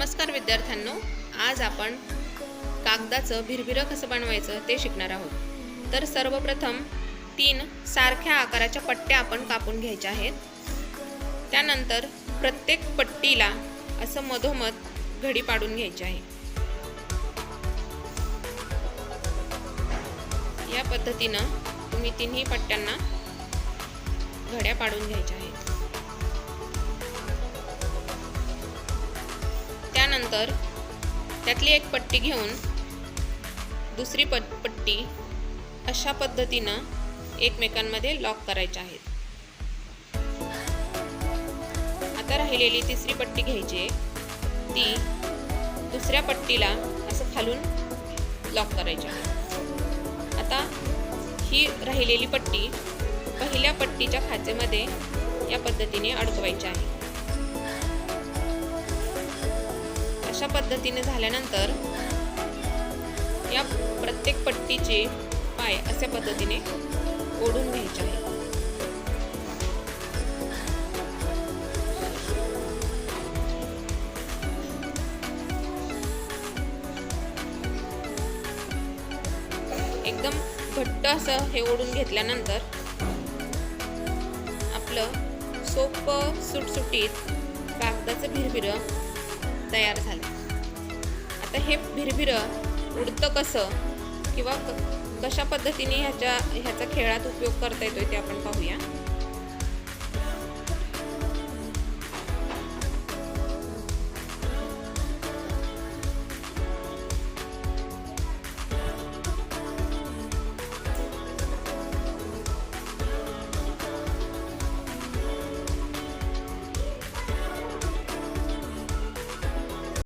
नमस्कार विद्यार्थ्यांनो. आज आपण कागदाचं भिरभिरं कसं बनवायचं ते शिकणार आहोत. तर सर्वप्रथम तीन सारख्या आकाराच्या पट्ट्या आपण कापून घ्यायच्या आहेत. त्यानंतर प्रत्येक पट्टीला असं मधोमध घडी पाडून घ्यायची आहे. या पद्धतीनं तुम्ही तिन्ही पट्ट्यांना घड्या पाडून घ्यायच्या आहेत. त्यानंतर त्यातली एक पट्टी घेऊन दुसरी प पट्टी अशा पद्धतीनं एकमेकांमध्ये लॉक करायच्या आहेत. आता राहिलेली तिसरी पट्टी घ्यायची आहे. ती दुसऱ्या पट्टीला असं खालून लॉक करायची आहे. आता ही राहिलेली पट्टी पहिल्या पट्टीच्या खाचेमध्ये या पद्धतीने अडकवायची आहे. अशा पद्धतीने झाल्यानंतर या प्रत्येक पट्टीचे पाय अशा पद्धतीने ओढून घ्यायचे आहे एकदम घट्ट असं हे ओढून घेतल्यानंतर आपलं सोपं सुटसुटीत कागदाचं भिरभिरं तयार झालं. आता हे भिरभिरं उडतं कसं? किंवा क- कशा पद्धतीने ह्याच्या ह्याचा खेळात उपयोग करता येतो ते आपण पाहूया.